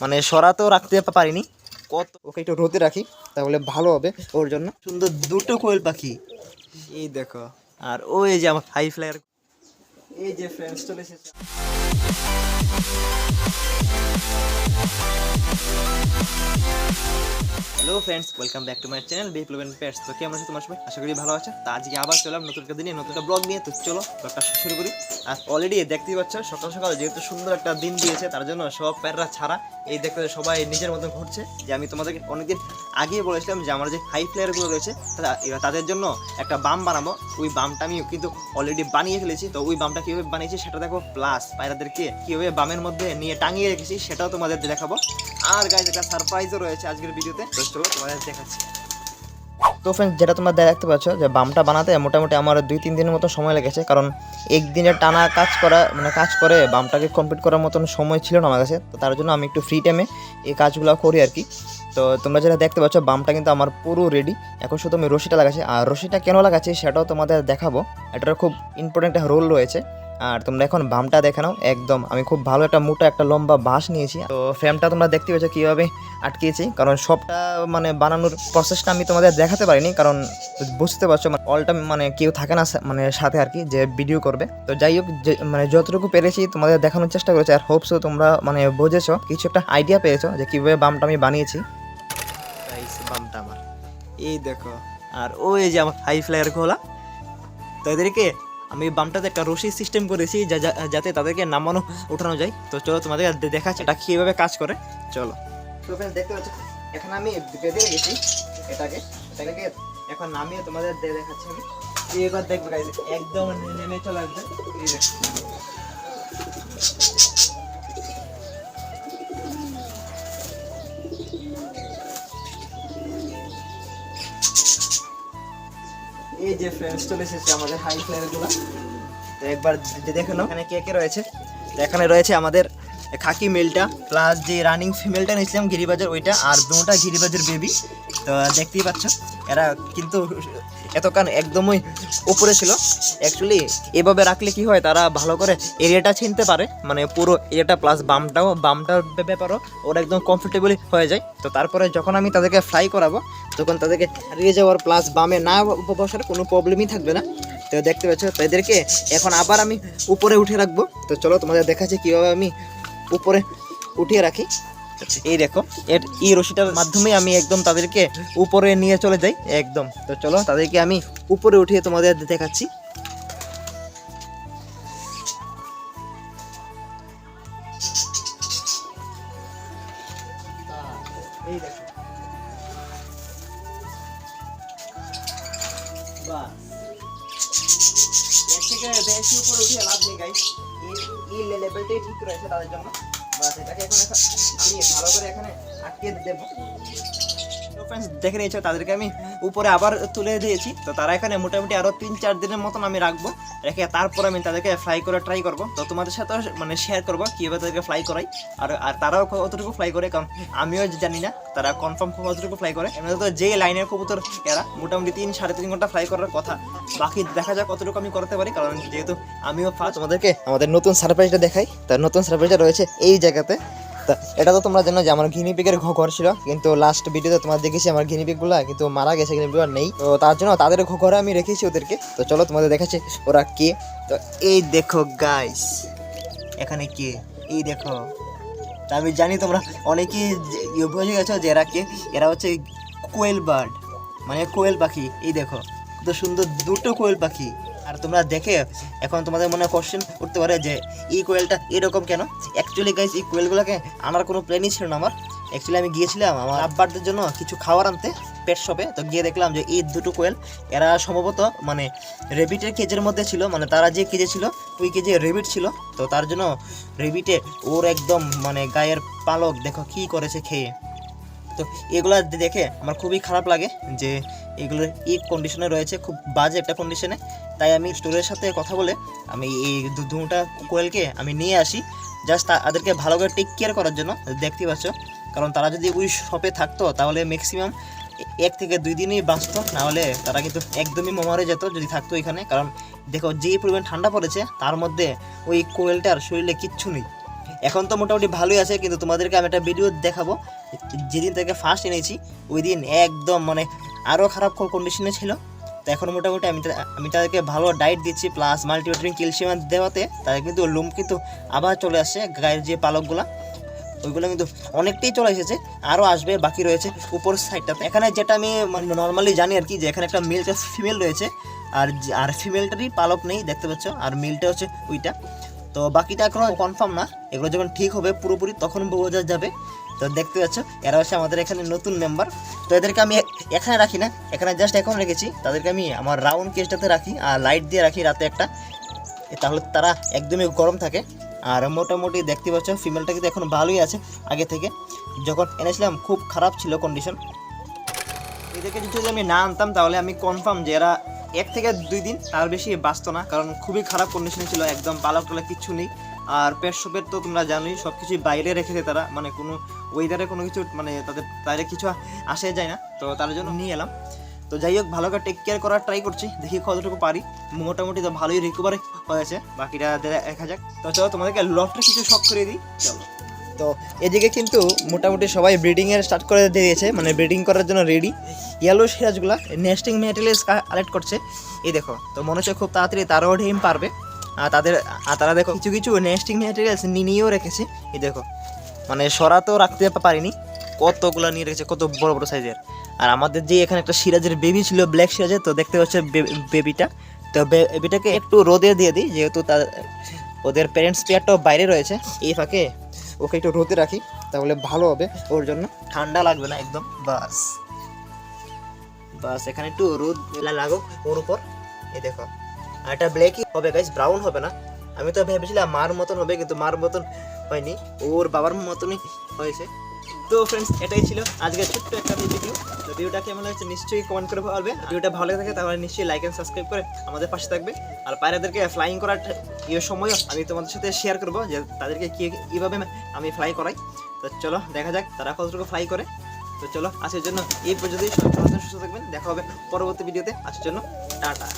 মানে সরাতেও রাখতে পারিনি। কত ওকে একটু রোদে রাখি, তাহলে ভালো হবে ওর জন্য। সুন্দর দুটো কোয়েল পাখি। এই দেখো, আর ও এই যে আমার হাই ফ্লায়ার এই যে ফ্রেন্ডস চলে এসেছে। Hello friends welcome back to my channel বিপ্লবেন pairs তো কেমন আছে তোমার সবাই? আশা করি ভালো আছে। তা আজকে আবার চলাম নতুন একটা দিনে, নতুন একটা ব্লগ নিয়ে। তো চলো ব্লগটা শুরু করি। আর অলরেডি দেখতেই পাচ্ছ, সকাল সকাল যেহেতু সুন্দর একটা দিন দিয়েছে, তার জন্য সব প্যাররা ছাড়া এই দেখতে সবাই নিজের মতন ঘুরছে যে আমি তোমাদেরকে অনেকদিন আগেই বলেছিলাম যে আমার যে হাই প্লেয়ারগুলো রয়েছে তাদের জন্য একটা বাম বানাবো। ওই বামটা আমি কিন্তু অলরেডি বানিয়ে ফেলেছি। তো ওই বামটা কীভাবে বানিয়েছি সেটা দেখো প্লাস পায়রাদেরকে কীভাবে বামের মধ্যে নিয়ে টাঙিয়ে রেখেছি সেটাও তোমাদের দেখাবো। আর গাইজ একটা সারপ্রাইজও রয়েছে আজকের ভিডিওতে। তো চলো তোমাদের দেখাচ্ছি। তো ফ্রেন্ডস যেটা তোমরা দেখতে পাচ্ছ যে বামটা বানাতে মোটামুটি আমার দুই, তিন দিনের মতো সময় লেগেছে, কারণ একদিনের টানা কাজ করা মানে কাজ করে বামটাকে কমপ্লিট করার মতন সময় ছিল না আমার কাছে। তো তার জন্য আমি একটু ফ্রি টাইমে এই কাজগুলো করি আর কি। তো তোমরা যেটা দেখতে পাচ্ছ, বামটা কিন্তু আমার পুরো রেডি এখন শুধু আমি রশিটা লাগাচ্ছি। আর রশিটা কেন লাগাচ্ছি, সেটাও তোমাদের দেখাবো। এটার খুব ইম্পর্টেন্ট একটা রোল রয়েছে। আর তোমরা এখন বামটা দেখে নাও। একদম, আমি খুব ভালো একটা মোটা, একটা লম্বা বাঁশ নিয়েছি। তো ফ্রেমটা তোমরা দেখতে পাচ্ছ কীভাবে আটকিয়েছি, কারণ সবটা মানে বানানোর প্রসেসটা আমি তোমাদের দেখাতে পারিনি, কারণ বুঝতে পারছ মানে অলটা মানে কেউ থাকে না মানে সাথে আর কি, যে ভিডিও করবে। তো যাই হোক মানে যতটুকু পেরেছি তোমাদের দেখানোর চেষ্টা করেছি, আর হোপসও তোমরা মানে বুঝেছ, কিছু একটা আইডিয়া পেয়েছ যে কীভাবে বামটা আমি বানিয়েছি। বামটা আমার। এই দেখো, আর ওই যে আমার হাই ফ্লায়ার খোলা তো এদেরকে আমি বামটাতে একটা রশি সিস্টেম করেছি যাতে তাদেরকে নামানো, ওঠানো যায়। তো চলো তোমাদের দেখাচ্ছি এটা কীভাবে কাজ করে। চলো। দেখতে এখন আমি বেঁধে গেছি এটাকে। এটাকে এখন নামিয়ে তোমাদের দেখাচ্ছি আমি। এবার দেখবে একদম নেমে চলে আসবে। এই যে ফ্রেন্ডস চলে এসেছে আমাদের হাই ফ্লেয়ারগুলো তো একবার দেখে নাও। এখানে কে কে রয়েছে? এখানে রয়েছে আমাদের খাকি মেলটা প্লাস যে রানিং ফিমেলটা নিয়েছিলাম, গিরিবাজার ওইটা, আর দুটা গিরিবাজার বেবি তো দেখতেই পাচ্ছ, এরা কিন্তু এতক্ষণ একদমই উপরে ছিল। অ্যাকচুয়ালি এভাবে রাখলে কি হয়, তারা ভালো করে এরিয়াটা চিনতে পারে। মানে পুরো এরিয়াটা প্লাস বামটাও, বামটার ব্যাপারও ওরা একদম কমফোর্টেবল হয়ে যায়। তো তারপরে যখন আমি তাদেরকে ফ্লাই করাবো, তখন তাদেরকে হারিয়ে যাওয়ার প্লাস বামে না বসার কোনো প্রবলেমই থাকবে না। তো দেখতে পাচ্ছ তো এদেরকে এখন আবার আমি উপরে উঠে রাখব। তো চলো তোমাদের দেখাচ্ছি কীভাবে আমি উপরে উঠিয়ে রাখি। এই দেখো এর এই রশিটার মাধ্যমে আমি একদম তাদেরকে উপরে নিয়ে চলে যাই একদম। তো চলো তাদেরকে আমি উপরে উঠিয়ে তোমাদের দেখাচ্ছি। বাসের থেকে বেশি উপরে উঠে লাভ নেই গাইস এই লেভেলটাই ঠিক রয়েছে তাদের জন্য। বা সেটাকে এখন আমি ভালো করে এখানে আটকে দেবো। ফ্রেন্ডস দেখে নিয়েছো, তাদেরকে আমি উপরে আবার তুলে দিয়েছি। তো তারা এখানে মোটামুটি আরও তিন চার দিনের মতন আমি রাখব, রেখে তারপর আমি তাদেরকে ফ্লাই করে ট্রাই করব। তো তোমাদের সাথে মানে শেয়ার করব কীভাবে তাদেরকে ফ্লাই করাই, আর আর তারাও কতটুকু ফ্লাই করে, কারণ আমিও জানি না, তারা কনফার্ম কতটুকু ফ্লাই করে। এমনি তো যে লাইনের কবুতর এরা মোটামুটি তিন সাড়ে তিন ঘণ্টা ফ্লাই করার কথা। বাকি দেখা যাক কতটুকু আমি করতে পারি, কারণ যেহেতু আমিও ফার্স্ট তোমাদেরকে আমাদের নতুন সারপ্রাইজটা দেখাই। তার নতুন সারপ্রাইজটা রয়েছে এই জায়গাতে। তা, এটা তো তোমরা জানো যে আমার ঘিনি পিকের ঘর ছিল। কিন্তু লাস্ট ভিডিওতে তোমার দেখেছি আমার ঘিনি পিকগুলো কিন্তু মারা গেছে ঘিনি পিক নেই। তো তার জন্য তাদের ঘরে আমি রেখেছি ওদেরকে। তো চলো তোমাদের দেখাচ্ছি ওরা কে। তো এই দেখো গাইস এখানে কে? এই দেখো। তা আমি জানি তোমরা অনেকেই ইয়ে বুঝে গেছো যে এরা কে। এরা হচ্ছে কোয়েল বার্ড মানে কোয়েল পাখি। এই দেখো, কত সুন্দর দুটো কোয়েল পাখি। আর তোমরা দেখে এখন তোমাদের মনে কোশ্চেন উঠতে পারে যে এই কোয়েলটা এরকম কেন? অ্যাকচুয়ালি গাইস এই কোয়েলগুলোকে আনার কোনো প্ল্যানই ছিল না আমার। অ্যাকচুয়ালি আমি গিয়েছিলাম আমার আব্বারদের জন্য কিছু খাবার আনতে পেট শপে তো গিয়ে দেখলাম যে এই দুটো কোয়েল এরা সম্ভবত মানে রেবিটের কেজের মধ্যে ছিল। মানে তারা যে কেজে ছিল, ওই কেজে রেবিট ছিল। তো তার জন্য রেবিটে ওর একদম মানে গায়ের পালক, দেখো কি করেছে খেয়ে। তো এগুলো দেখে আমার খুবই খারাপ লাগে যে এগুলো এই কন্ডিশনে রয়েছে। খুব বাজে একটা কন্ডিশনে তাই আমি স্টোরের সাথে কথা বলে আমি এই দুটা কোয়েলকে আমি নিয়ে আসি। জাস্ট তাদেরকে ভালো করে টেক কেয়ার করার জন্য, দেখতেই পাচ্ছ। কারণ তারা যদি ওই শপে থাকতো, তাহলে ম্যাক্সিমাম এক থেকে দুই দিনই বাঁচতো নাহলে তারা কিন্তু একদমই মরে যেত যদি থাকতো এখানে। কারণ দেখো যে পরিমাণ ঠান্ডা পড়েছে, তার মধ্যে ওই কোয়েলটার শরীরে কিচ্ছু নেই। এখন তো মোটামুটি ভালোই আছে, কিন্তু তোমাদেরকে আমি একটা ভিডিও দেখাবো। যেদিন থেকে ফার্স্ট এনেছি ওই দিন একদম মানে আরও খারাপ কন্ডিশনে ছিল। তো এখন মোটামুটি আমি আমি তাদেরকে ভালো ডায়েট দিচ্ছি প্লাস মাল্টিভিটামিন ক্যালসিয়াম দেওয়াতে, তাদের কিন্তু লুম কিন্তু আবার চলে আসছে গায়ের যে পালকগুলা, ওইগুলো কিন্তু অনেকটাই চলে এসেছে, আরও আসবে, বাকি রয়েছে উপর সাইডটাতে এখানে যেটা আমি মানে নর্মালি জানি আর কি, যে এখানে একটা মেল ফিমেল রয়েছে, আর আর ফিমেলটারই পালক নেই, দেখতে পাচ্ছ, আর মেলটা হচ্ছে ওইটা। তো বাকিটা এখনও কনফার্ম না, এগুলো যখন ঠিক হবে পুরোপুরি, তখন বোঝা যাবে। তো দেখতে পাচ্ছ, এরা হচ্ছে আমাদের এখানে নতুন মেম্বার তো এদেরকে আমি এখানে রাখি না, এখানে জাস্ট এখন রেখেছি। তাদেরকে আমি আমার রাউন্ড কেসটাতে রাখি, আর লাইট দিয়ে রাখি রাতে একটা। তাহলে তারা একদমই গরম থাকে। আর মোটামুটি দেখতে পাচ্ছ ফিমেলটা কিন্তু এখন ভালোই আছে আগে থেকে। যখন এনেছিলাম, খুব খারাপ ছিল কন্ডিশন এদেরকে যদি আমি না আনতাম, তাহলে আমি কনফার্ম যে এরা এক থেকে দুই দিন তার বেশি বাঁচতো না, কারণ খুবই খারাপ কন্ডিশনে ছিল, একদম পালক টালক কিচ্ছু নেই। আর পেট সোপের তো তোমরা জানোই সব কিছুই বাইরে রেখেছে তারা। মানে কোনো ওয়েদারে কোনো কিছু মানে তাদের তাদের কিছু আসে যায় না। তো তার জন্য নিয়ে এলাম। তো যাই হোক, ভালো করে টেক কেয়ার করার ট্রাই করছি। দেখি কতটুকু পারি। মোটামুটি তো ভালোই রিকভারি হয়েছে। বাকিটা দেখা যাক। তো চলো, তোমাদেরকে লফটের কিছু শখ করে দিই। চলো। তো এদিকে কিন্তু মোটামুটি সবাই ব্রিডিংয়ের স্টার্ট করে দিয়েছে। মানে ব্রিডিং করার জন্য রেডি ইয়েলো সিরাজগুলা নেস্টিং মেটেরিয়ালস কালেক্ট করছে। এই দেখো, তো মনে হচ্ছে খুব তাড়াতাড়ি তারাও ডিম পারবে। তাদের, আর তারা দেখো কিছু কিছু নেস্টিং মেটেরিয়ালস নিয়েও রেখেছে। এই দেখো মানে সরাতেও রাখতে পারিনি। কতগুলো নিয়ে রেখেছে, কত বড় বড় সাইজের আর আমাদের যে এখানে একটা সিরাজের বেবি ছিল ব্ল্যাক সিরাজের তো দেখতে পাচ্ছে বেবিটা তো বেবিটাকে একটু রোদে দিয়ে দিই, যেহেতু তার ওদের প্যারেন্টস পেয়ারটাও বাইরে রয়েছে। এই ফাঁকে ওকে একটু রোদে রাখি, তাহলে ভালো হবে ওর জন্য। ঠান্ডা লাগবে না একদম, বাস। বাস, এখানে একটু রোদ লাগুক ওর উপর। এই দেখো। আর এটা ব্ল্যাকই হবে গাইস ব্রাউন হবে না। আমি তো ভেবেছিলাম মার মতন হবে, কিন্তু মার মতন হয়নি। ওর বাবার মতনই হয়েছে। তো ফ্রেন্ডস এটাই ছিল আজকে ছোট্ট একটা ভিডিও তো ভিডিওটা কেমন লাগছে নিশ্চয়ই কমেন্ট করে পারবে ভিডিওটা ভালো লেগে থাকে তাহলে নিশ্চয়ই লাইক এন্ড সাবস্ক্রাইব করে আমাদের পাশে থাকবে। আর পায়রাদেরকে ফ্লাইং করার ইয়ে সময়ও আমি তোমাদের সাথে শেয়ার করব, যে তাদেরকে কী কীভাবে আমি ফ্লাই করাই। তো চলো, দেখা যাক তারা কতটুকু ফ্লাই করে। তো চলো, আজকের জন্য এই পর্যন্তই। সুস্থ থাকবেন। দেখা হবে পরবর্তী ভিডিওতে আজকের জন্য টাটা।